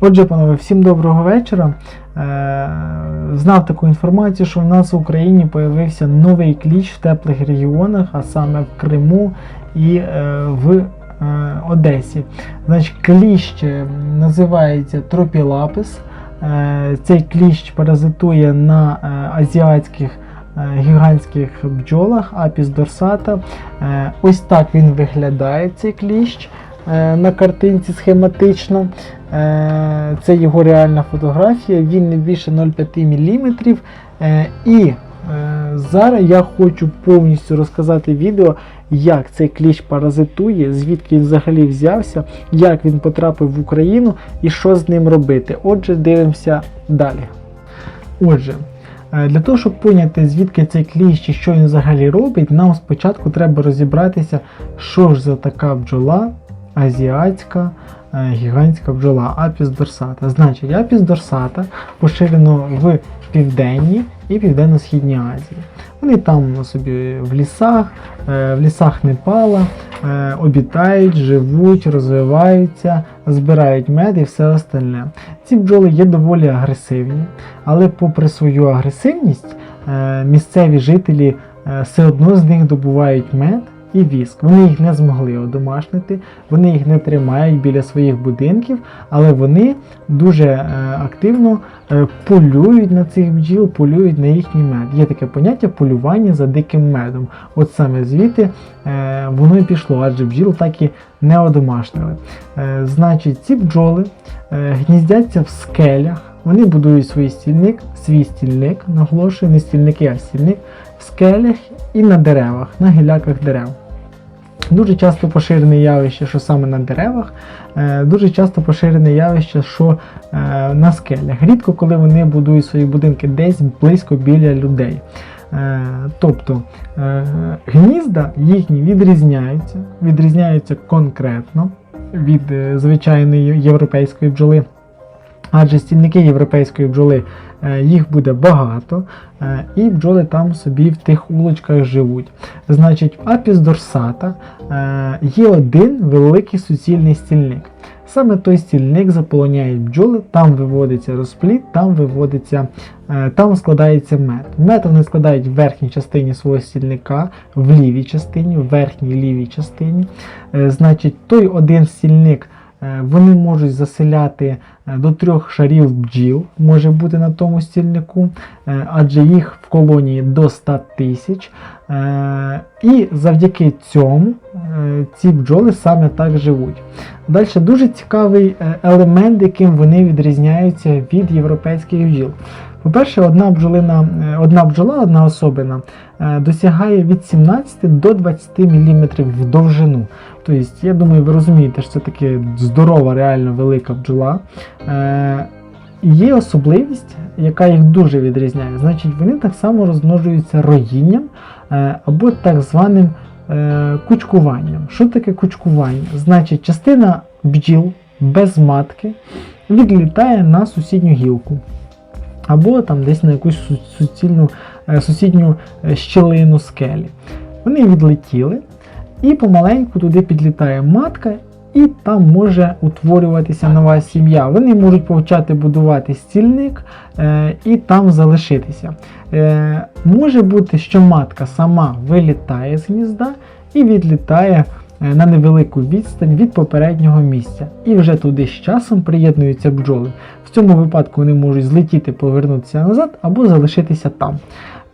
Отже, панове, всім доброго вечора. Е, Знав таку інформацію, що в нас в Україні появився новий кліч в теплих регіонах, а саме в Криму і е, в е, Одесі. Значить, кліщ називається тропілапис. Цей кліщ паразитує на азіатських гігантських бджолах Апіс дорсата. Ось так він виглядає, цей кліщ на картинці схематично. Е, Це його реальна фотографія, він не більше 0,5 мм. Е, І е, зараз я хочу повністю розказати відео, як цей кліщ паразитує, звідки він взагалі взявся, як він потрапив в Україну і що з ним робити. Отже, дивимося далі. Отже, е, для того, щоб поняти, звідки цей кліщ і що він взагалі робить, нам спочатку треба розібратися, що ж за така бджола азіатська е, гігантська бджола Апіс дорсата. Значить, Апіс дорсата поширено в Південній і Південно-Східній Азії. Вони там собі в лісах, е, в лісах Непала е, обітають, живуть, розвиваються, збирають мед і все остальне. Ці бджоли є доволі агресивні, але попри свою агресивність, місцеві жителі все одно з них добувають мед і віск. Вони їх не змогли одомашнити, вони їх не тримають біля своїх будинків, але вони дуже е, активно е, полюють на цих бджіл, полюють на їхній мед. Є таке поняття полювання за диким медом. От саме звідти е, воно і пішло, адже бджіл так і не одомашнили. Значить, ці бджоли гніздяться в скелях. Вони будують свій стільник, свій стільник, наголошую, не стільники, а стільник в скелях і на деревах, на гіляках дерев. Дуже часто поширене явище, що саме на деревах, е, дуже часто поширене явище, що е, на скелях. Рідко, коли вони будують свої будинки десь близько біля людей. Е, Тобто гнізда їхні відрізняються, відрізняються конкретно від звичайної європейської бджоли. Адже стільники європейської бджоли е, їх буде багато, е, і бджоли там собі в тих улочках живуть. Значить, в апіс дорсата е, є один великий суцільний стільник. Саме той стільник заполоняють бджоли, там виводиться розплід, там виводиться, там складається мед. Мед вони складають в верхній частині свого стільника, в лівій частині, в верхній лівій частині. Значить, той один стільник вони можуть заселяти е, до трьох шарів бджіл, може бути на тому стільнику, е, адже їх в колонії до 100 тисяч. Е, І завдяки цьому е, ці бджоли саме так живуть. Далі дуже цікавий е, елемент, яким вони відрізняються від європейських бджіл. По-перше, одна бджолина, е, одна бджола, одна особина е, досягає від 17 до 20 мм в довжину. Тобто, я думаю, ви розумієте, що це таки здорова, реально велика бджола. Е, Є особливість, яка їх дуже відрізняє. Значить, вони так само розмножуються роїнням е, або так званим е, кучкуванням. Що таке кучкування? Значить, частина бджіл без матки відлітає на сусідню гілку. Або там десь на якусь суцільну, е, сусідню е, щілину скелі. Вони відлетіли, і помаленьку туди підлітає матка, і там може утворюватися нова сім'я. Вони можуть почати будувати стільник е, і там залишитися. Е, може бути, що матка сама вилітає з гнізда і відлітає е, на невелику відстань від попереднього місця. І вже туди з часом приєднуються бджоли. В цьому випадку вони можуть злетіти, повернутися назад або залишитися там.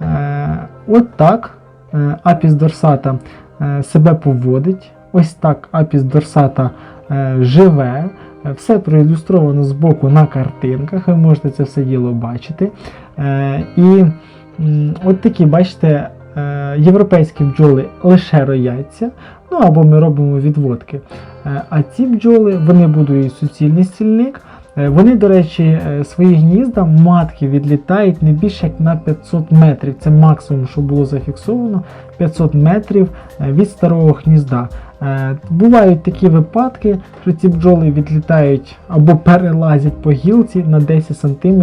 Е, от так е, апіс дорсата себе поводить. Ось так апіс дорсата е, живе. Е, Все проілюстровано з боку на картинках, ви можете це все діло бачити. Е, І от такі, бачите, е, європейські бджоли лише рояться, ну або ми робимо відводки. Е, А ці бджоли вони будують суцільний стільник. Е, Вони, до речі, е, свої гнізда матки відлітають не більше як на 500 метрів. Це максимум, що було зафіксовано 500 метрів е, від старого гнізда. Бувають такі випадки, що ці бджоли відлітають або перелазять по гілці на 10 см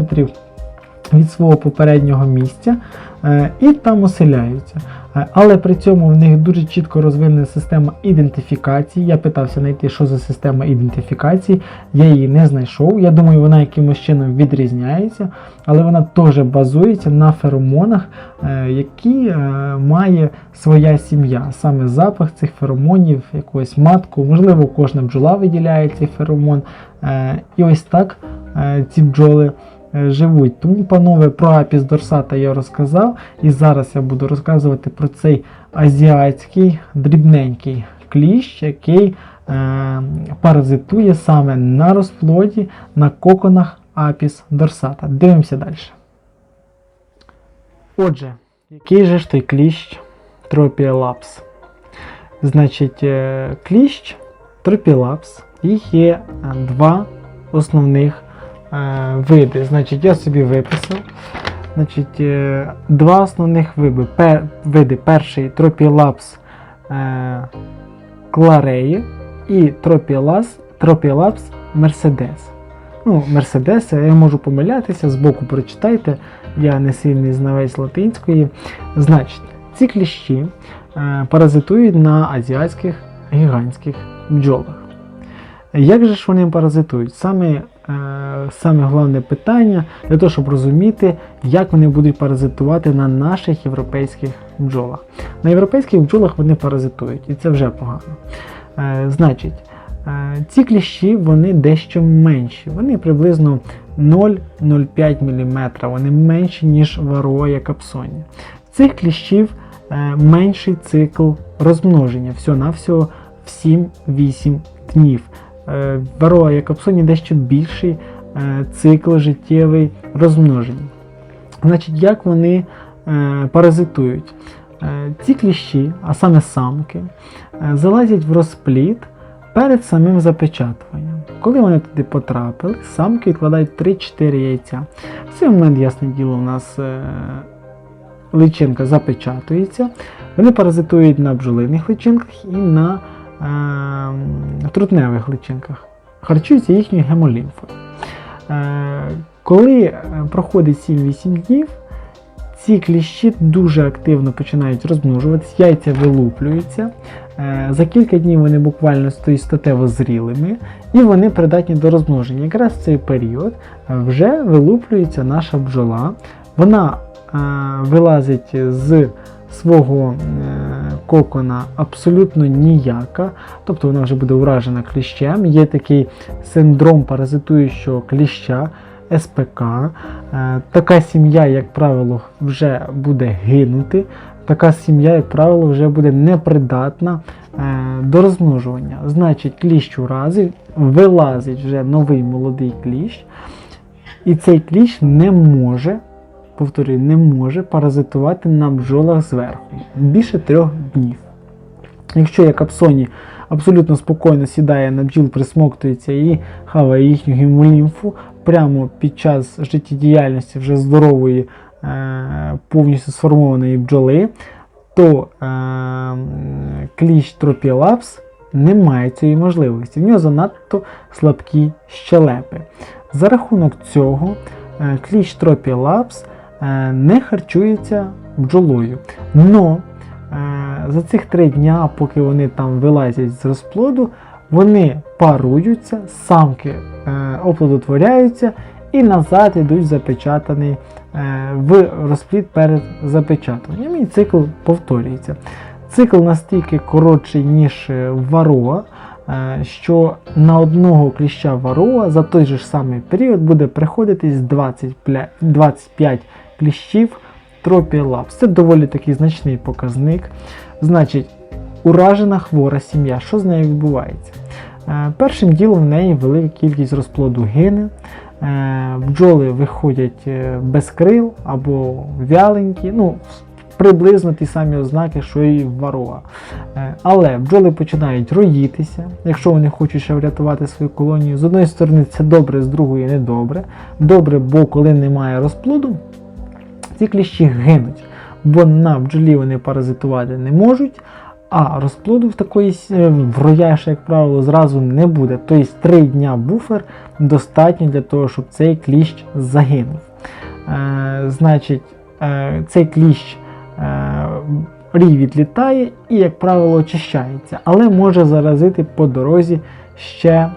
від свого попереднього місця е, і там оселяються. Е, Але при цьому в них дуже чітко розвинена система ідентифікації. Я питався знайти, що за система ідентифікації. Я її не знайшов. Я думаю, вона якимось чином відрізняється, але вона теж базується на феромонах, е, які має своя сім'я. Саме запах цих феромонів, якогось матку, можливо, кожна бджола виділяє цей феромон. І ось так ці бджоли живуть. Тому, панове, про апіс дорсата я розказав, і зараз я буду розказувати про цей азіатський дрібненький кліщ, який е, паразитує саме на розплоді, на коконах апіс дорсата. Дивимося далі. Отже, який же ж той кліщ Тропіелапс? Значить, е, кліщ Тропіелапс, їх є е, два основних е, види. Значить, я собі виписав. Значить, е, два основних види. Пер, види. Перший Тропіелапс е, клареї і Тропіелапс, Тропіелапс Мерседес. Ну, Мерседес, я можу помилятися, збоку прочитайте, я не сильний знавець латинської. Значить, ці кліщі е, паразитують на азіатських гігантських бджолах. Як же ж вони паразитують? Саме, е, саме головне питання для того, щоб розуміти, як вони будуть паразитувати на наших європейських бджолах. На європейських бджолах вони паразитують, і це вже погано. Е, значить, е, ці кліщі вони дещо менші. Вони приблизно 0,05 мм, вони менші, ніж вароя капсоні. Цих кліщів е, менший цикл розмноження, всього-навсього 7-8 днів. Е, Вароя капсоні дещо більший е, цикл життєвий розмноження. Значить, як вони е, паразитують? Ці кліщі, а саме самки, залазять в розплід перед самим запечатуванням. Коли вони туди потрапили, самки відкладають 3-4 яйця. В цей момент, ясне діло, у нас личинка запечатується. Вони паразитують на бджолиних личинках і на трутневих личинках. Харчуються їхньою гемолімфою. Е, коли е, проходить 7-8 днів, ці кліщі дуже активно починають розмножуватися, яйця вилуплюються. Е, За кілька днів вони буквально стають статево зрілими і вони придатні до розмноження. Якраз в цей період вже вилуплюється наша бджола. Вона вилазить з свого кокона абсолютно ніяка, тобто вона вже буде уражена кліщем. Є такий синдром паразитуючого кліща. СПК. Е, Така сім'я, як правило, вже буде гинути. Така сім'я, як правило, вже буде непридатна е, до розмножування. Значить, кліщ уразив, вилазить вже новий молодий кліщ, і цей кліщ не може, повторюю, не може паразитувати на бджолах зверху більше трьох днів. Якщо як Апсоні абсолютно спокійно сідає на бджіл, присмоктується і хаває їхню гемолімфу прямо під час життєдіяльності вже здорової, е, повністю сформованої бджоли, то е, кліщ Тропілапс не має цієї можливості. В нього занадто слабкі щелепи. За рахунок цього е, кліщ Тропілапс не харчується бджолою. Но е, за цих три дня, поки вони там вилазять з розплоду, вони паруються, самки е, оплодотворяються і назад йдуть запечатані е, в розплід перед запечатуванням. І цикл повторюється. Цикл настільки коротший, ніж е, вароа, е, що на одного кліща вароа за той же самий період буде приходитись 20, пля- 25 кліщів тропіалапс. Це доволі такий значний показник. Значить, уражена хвора сім'я. Що з нею відбувається? Е, Першим ділом в неї велика кількість розплоду гине. Бджоли виходять е, без крил або вяленькі. Ну, приблизно ті самі ознаки, що і в вароа. Е, Але бджоли починають роїтися, якщо вони хочуть ще врятувати свою колонію. З одної сторони, це добре, з другої не добре. Добре, бо коли немає розплоду, ці кліщі гинуть, бо на бджолі вони паразитувати не можуть, а розплоду в такої с- в рояші, як правило, зразу не буде. Тобто 3 дня буфер достатньо для того, щоб цей кліщ загинув. е, значить, е, цей кліщ е, рій відлітає і, як правило, очищається, але може заразити по дорозі ще е,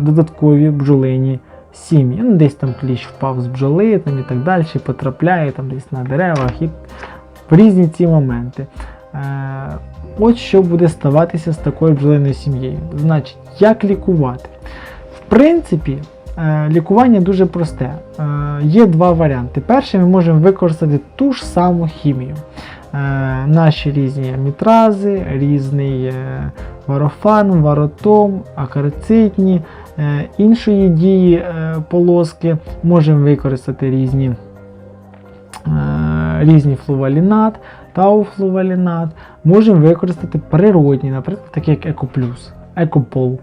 додаткові бджолині сім'ї. Ну, десь там кліщ впав з бджоли там, і так далі, потрапляє там десь на деревах і в різні ці моменти. Е, От що буде ставатися з такою бджолиною сім'єю. Значить, як лікувати? В принципі, е, лікування дуже просте. Е, Є два варіанти. Перший ми можемо використати ту ж саму хімію. Наші різні мітрази, різний варофан, варотом, акарицитні, е, іншої дії е, полоски. Можемо використати різні, е, різні флувалінат, тауфлувалінат. Можемо використати природні, наприклад, такі як Екоплюс, Екопол.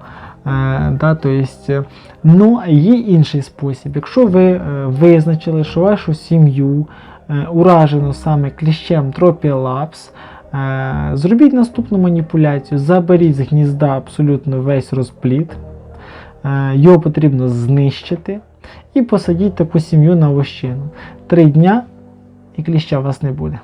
Е, да, то есть, е, ну, є інший спосіб. Якщо ви е, визначили, що вашу сім'ю е, уражено саме кліщем Тропіолапс, е, зробіть наступну маніпуляцію, заберіть з гнізда абсолютно весь розплід, е, його потрібно знищити і посадіть таку сім'ю на вощину. Три дня і кліща у вас не буде.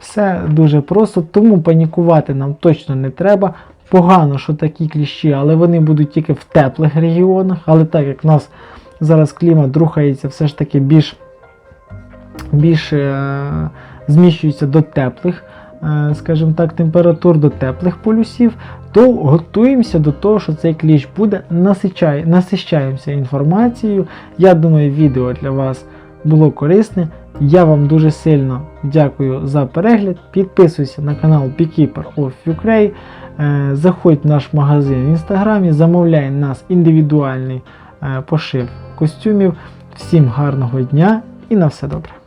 Все дуже просто, тому панікувати нам точно не треба. Погано, що такі кліщі, але вони будуть тільки в теплих регіонах. Але так як в нас зараз клімат рухається все ж таки більш, більш е, зміщується до теплих, е, скажімо так, температур, до теплих полюсів, то готуємося до того, що цей кліщ буде, насичай, насищаємося інформацією. Я думаю, відео для вас було корисне. Я вам дуже сильно дякую за перегляд. Підписуйся на канал Beekeeper of Ukraine. Е, Заходь в наш магазин в інстаграмі, замовляй нас індивідуальний е, пошив костюмів. Всім гарного дня і на все добре!